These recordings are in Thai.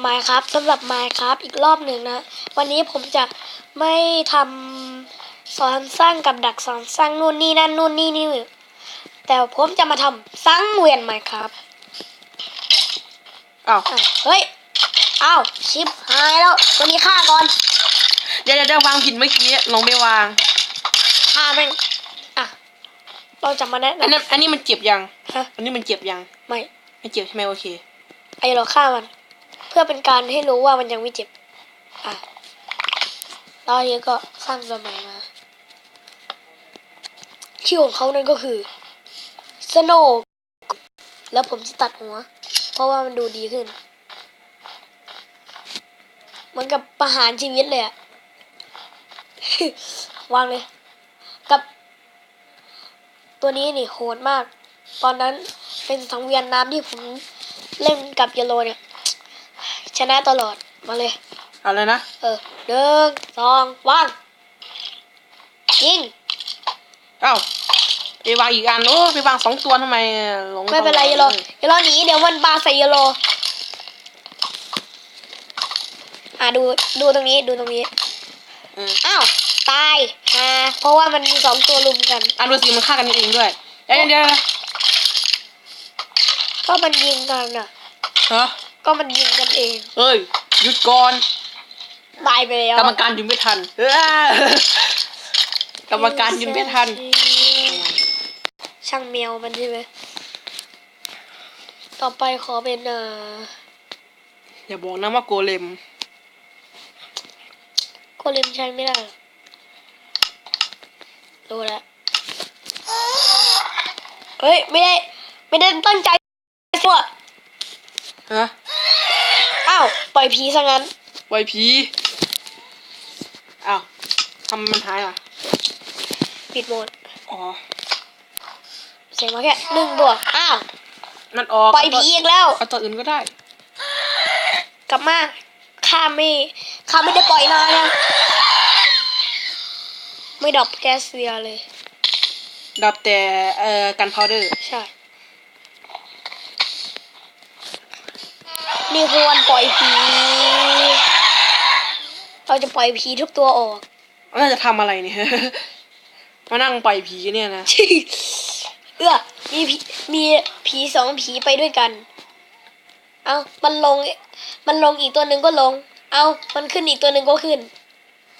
ไมค์ครับสำหรับไมค์ครับอีกรอบหนึ่งนะ วันนี้ผมจะไม่ทำสอนสร้างกับดักสอนสร้างนู่นนี่นั่นนู่นนี่นี่แต่ผมจะมาทำสร้างเวียนไมค์ครับอ้าวอะเฮ้ยอ้าวชิปหายแล้วตัวนี้ฆ่าก่อนเดี๋ยวเดี๋ยวเดี๋ยววางผิดเมื่อกี้ลงไม่วางฆ่าแม่งอะเราจะมาแนะอันนำนั้นอันนี้มันเจ็บยังฮะอันนี้มันเจ็บยังไม่ไม่เจ็บใช่ไหมโอเคไอเราฆ่ามัน เพื่อเป็นการให้รู้ว่ามันยังไม่เจ็บ อะแล้วทีนี้ก็สร้างตัวใหม่มาชื่อของเขานั่นก็คือสโนแล้วผมจะตัดหัว เพราะว่ามันดูดีขึ้นเหมันกับประหารชีวิตเลยอะวางเลย กับ ตัวนี้นี่โหดมาก ตอนนั้นเป็นสังเวียนน้ำที่ผมเล่นกับเยลโลเนี่ย ชนะตลอด มาเลย เอาเลยนะ เออหนึ่งสองวางยิงเอ้าไปวางอีกอันโอ้ไปวางสองตัวทำไมหลงไม่เป็นไรเยลโลเยลโลหนีเดี๋ยวมันบาใส่เยลโลอะดูดูตรงนี้ดูตรงนี้เอออ้าวตายอ่าเพราะว่ามันมีสองตัวลุมกันอันดูสิมันฆ่ากันเองด้วยเดี๋ยวเดี๋ยวเดี๋ยวก็มันยิงกันอะฮะ ก็มันยิงกันเองเอ้ยหยุดก่อนตายไปแล้วกรรมการหยุดไม่ทันเออกรรมการหยุดไม่ทัน ช่างแมวมันใช่ไหมต่อไปขอเป็นเอ่ออย่าบอกนะว่าโกเลมโกเลมใช้ไม่ได้หรอกรู้แล้วเฮ้ย ไม่ได้ ไม่ได้ตั้งใจตัวฮะ อ้าวปล่อยผีซะงั้น ไวผีอ้าวทำไมมันหายล่ะ ปิดโหมดอ๋อ เสียงมาแค่หนึ่งบวกอ้าวมันออกปล่อยผีอีกแล้ว เอาตัวอื่นก็ได้ กลับมาข้าไม่ข้าไม่ได้ปล่อยนานนะไม่ดรอปแก๊สเวียเลย ดับแต่เอ่อกันพาวเดอร์ ใช่ นี่คือวันปล่อยผี เราจะปล่อยผีทุกตัวออกน่าจะทำอะไรเนี่ย มานั่งปล่อยผีเนี่ยนะ เออมีผีมีผีสองผีไปด้วยกัน เอามันลง มันลงอีกตัวหนึ่งก็ลง เอามันขึ้นอีกตัวหนึ่งก็ขึ้น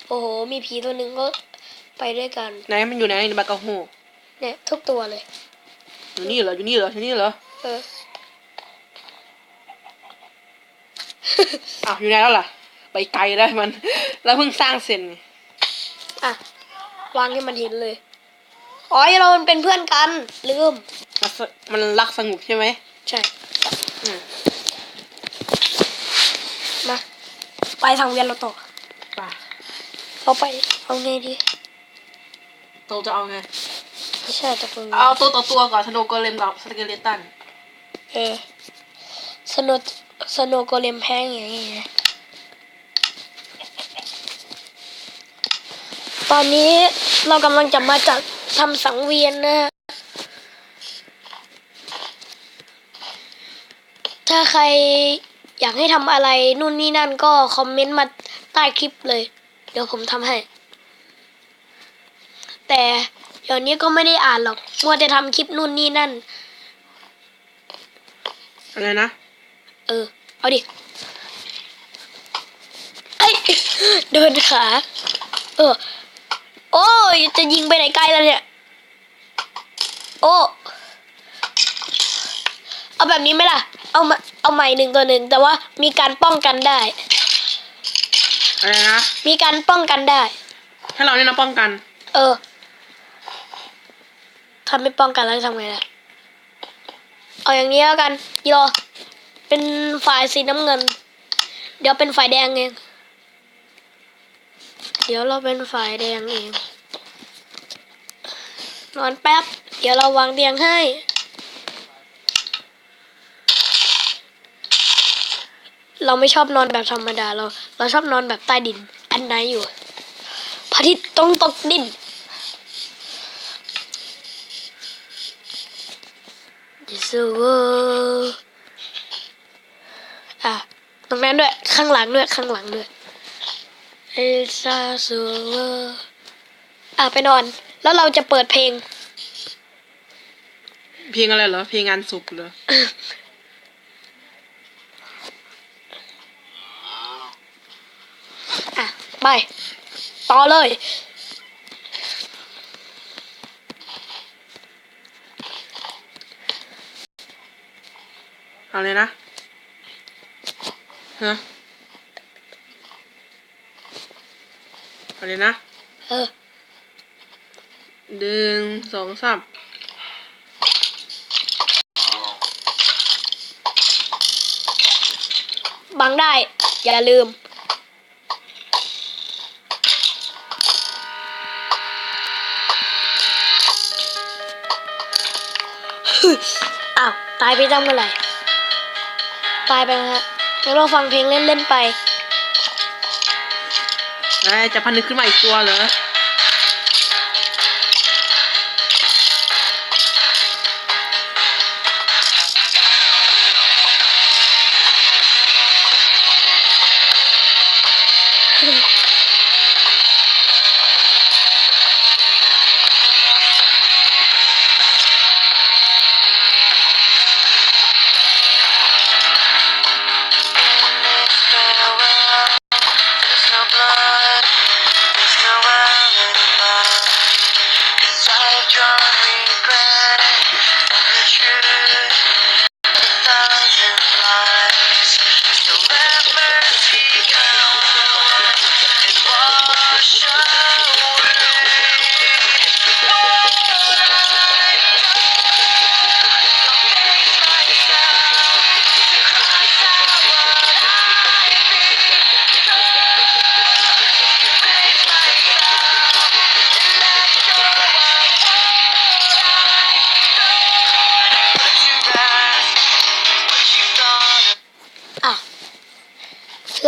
โอ้โห มีผีตัวหนึ่งก็ไปด้วยกัน ไหนมันอยู่ไหนในบากาโฮเนี่ยทุกตัวเลย อยู่นี่เหรอ อยู่นี่เหรออยู่นี่เหรอ เออ อ้าวอยู่ไหนแล้วล่ะ ไปไกลได้มัน แล้วเพิ่งสร้างเสร็จไงอะวางให้มันเห็นเลยอ๋อเรามันเป็นเพื่อนกัน ลืม มันสมันรักสงบใช่ไหมใช่อืมมาไปทางเวียนเราต่อป่ะเราไปเอาไงดีโตจะเอาไงไม่ใช่ตะกุนเอาตัวต่อตัวก่อนสโนว์โกเลมกับสเกเลตันเออสโน สโนโกเลมแพงอย่างนี้นะตอนนี้เรากำลังจะมาจัดทำสังเวียนนะฮะถ้าใครอยากให้ทำอะไรนู่นนี่นั่นก็คอมเมนต์มาใต้คลิปเลย เดี๋ยวผมทำให้ แต่เดี๋ยวนี้ก็ไม่ได้อ่านหรอกมัวแต่ทำคลิปนู่นนี่นั่น อะไรนะ เออ เอาดิเอ้ยเดินขา เออ โอ้ยจะยิงไปไหนไกลแล้วเนี่ย โอ้เอาแบบนี้ไหมล่ะ เอามาเอาใหม่หนึ่งตัวหนึ่ง แต่ว่ามีการป้องกันได้ อะไรนะ มีการป้องกันได้ ให้เราเนี่ยนะป้องกัน เออทำไม่ป้องกันแล้วจะทำไงล่ะ เอาอย่างนี้แล้วกันยอ เป็นฝ่ายสีน้ำเงิน เดี๋ยวเป็นฝ่ายแดงเอง เดี๋ยวเราเป็นฝ่ายแดงเอง นอนแป๊บ เดี๋ยวเราวางเตียงให้เราไม่ชอบนอนแบบธรรมดาเรา เราชอบนอนแบบใต้ดิน อันไหนอยู่พระอาทิตย์ต้องตกดิน This is a world อะ ตรงนั้นด้วย ข้างหลังด้วย ข้างหลังด้วยเอลซาซูเวอร์อะไปนอน แล้วเราจะเปิดเพลง เพลงอะไรเหรอ เพลงงานศพเหรอ อะ ไป ต่อเลย เอาเลยนะฮะ อาเลยนะเออหนึ่งสองสามบังได้ อย่าลืม อ้าว ตายไปตั้งเมื่อไหร่ตายไปนะฮะเดี๋ยวเราฟังเพลงเล่น ๆ ไป เอ้ยจะพันนึกขึ้นมาอีกตัวเหรอ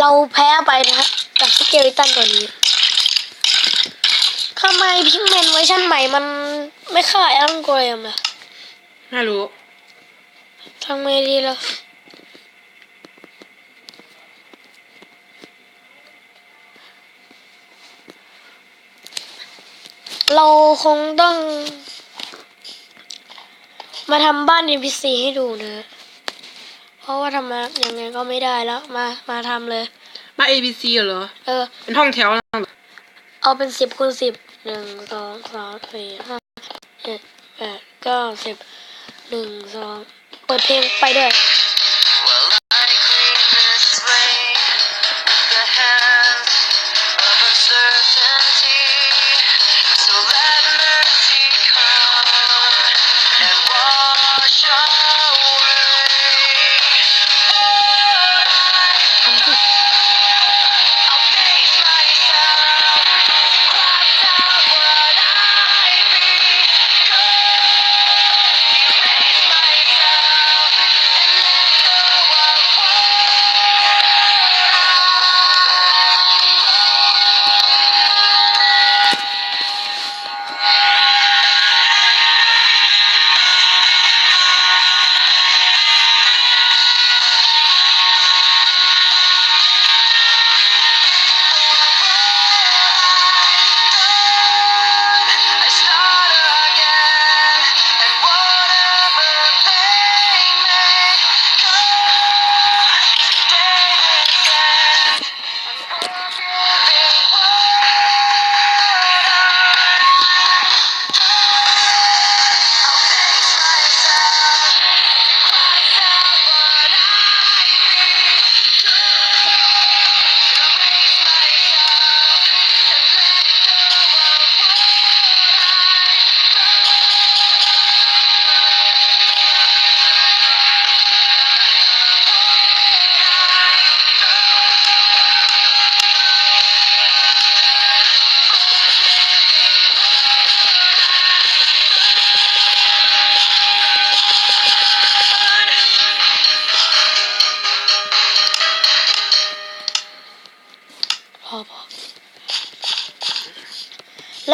เราแพ้ไปนะฮะกับสเกลิตันตัวนี้ทำไมพิกเมนเวอร์ชันใหม่มันไม่ฆ่าแอลกอริมล่ะไม่รู้ทำไงดีล่ะเราคงต้อง มาทำบ้าน NPC ให้ดูนะ เพราะว่าทำมายังไงก็ไม่ได้แล้ว มามาทำเลย มา ABC เหรอ เออ เป็นห้องแถวเหรอเอาเป็นสิบคูณสิบหนึ่งสองสามสี่ห้าเจ็ดแปดเก้าสิบหนึ่งสองเปิดเพลงไปด้วย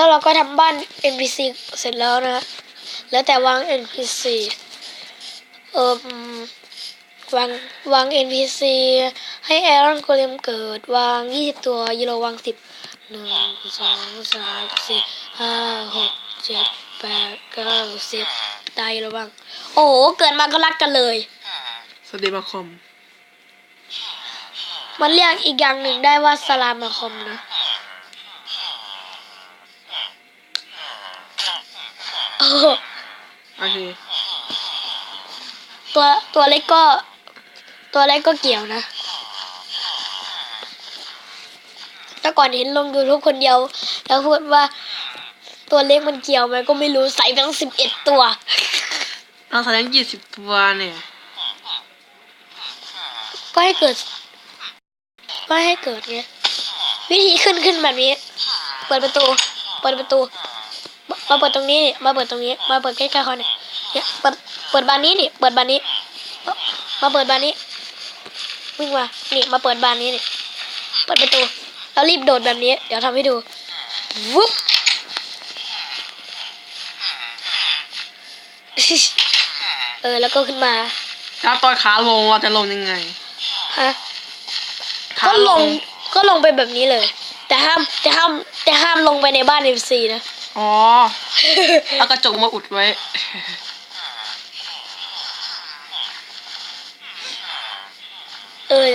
แล้วเราก็ทำบ้าน NPC เสร็จแล้วนะฮะแล้วแต่วาง NPC เอออืมวางวาง NPC ให้ให้แอรอนโกเลมเกิด วางยี่สิบตัวยูโรวางสิบหนึ่งสองสามสี่ห้าหกเจ็ดแปดเก้าสิบตายยูโรวางโอ้โห เกิดมาก็รักกันเลยสเตมาคอม มันเรียกอีกอย่างหนึ่งได้ว่าสลามาคอมนะ โอ้โหโอเค ตัวตัวเล็กก็ ตัวเล็กก็เกี่ยวนะ แต่ก่อนเห็นลงยูทูบคนเดียว แล้วพูดว่าตัวเล็กมันเกี่ยวไหมก็ไม่รู้ใส่ทั้งสิบเอ็ดตัวเราแสดงยี่สิบตัวเนี่ย ก็ให้เกิด ก็ให้เกิดไงวิธีขึ้นขึ้นแบบนี้ เปิดประตู เปิดประตู มามาเปิดตรงนี้นี่มาเปิดตรงนี้ มาเปิดใกล้ๆเขาเนี่ยเนี่ยเปิด เปิดบานนี้นี่เปิดบานนี้ มาเปิดบานนี้ วิ่งมา นี่ มาเปิดบานนี้นี่เปิดประตู แล้วรีบโดดแบบนี้ เดี๋ยวทำให้ดู วุ๊บเออ แล้วก็ขึ้นมาแล้วตอนขาลงเราจะลงยังไง ฮะขาก็ลง ก็ลงไปแบบนี้เลย แต่ห้าม แต่ห้าม แต่ห้ามลงไปในบ้านเอฟซีนะ อ๋อเอากระจกมาอุดไว้ เออ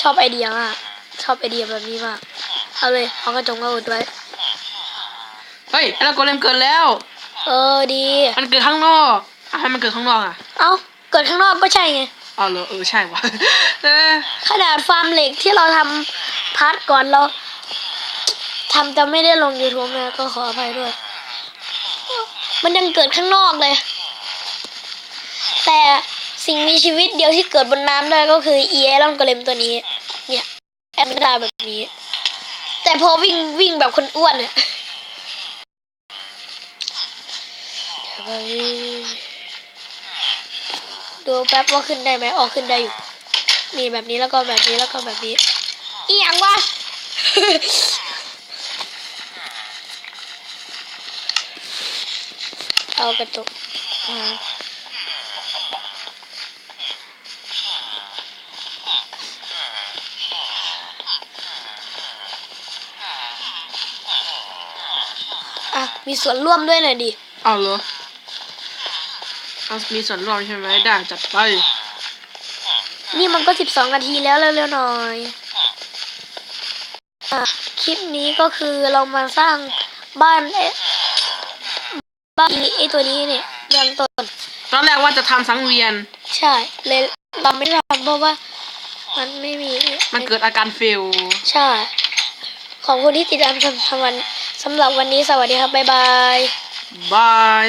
ชอบไอเดียมากชอบไอเดียแบบนี้มาก เอาเลย เอากระจกมาอุดไว้ เฮ้ยแล้วโกเลมเกิดแล้ว เออดี มันเกิดข้างนอกอะให้มันเกิดข้างนอกอะ เอ้า เกิดข้างนอกก็ใช่ไงอ๋อเหรอเออใช่วะเออขนาดฟาร์มเหล็กที่เราทำพาร์ทก่อนเรา ทำแต่ไม่ได้ลง YouTube นะก็ขออภัยด้วย มันยังเกิดข้างนอกเลย แต่สิ่งมีชีวิตเดียวที่เกิดบนน้ำได้ก็คืออีไอรอนกเลมตัวนี้ เนี่ยแอมดาแบบนี้ แต่พอวิ่งวิ่งแบบคนอ้วนเนี่ยเดี๋ยวไปดูแป๊บว่าขึ้นได้ไหมออกขึ้นได้อยู่ นี่แบบนี้แล้วก็แบบนี้แล้วก็แบบนี้อีหยังวะ เอากระจกมาอะ มีส่วนร่วมด้วยหน่อยดิ เอาเหรอเอามีส่วนร่วมใช่ไหมได้จัดไป นี่มันก็สิบสองนาทีแล้วเร็วๆหน่อยอะคลิปนี้ก็คือเรามาสร้างบ้านเอ๊ะ บ้านไอตัวนี้เนี่ยเบื้องต้นตอนแรกว่าจะทำสังเวียน ใช่เลยเราไม่ได้ทำเพราะว่า มันไม่มีมันเกิดอาการเฟล ใช่ ขอบคุณที่ติดตามชมวันสำหรับวันนี้สวัสดีครับบ๊ายบาย บาย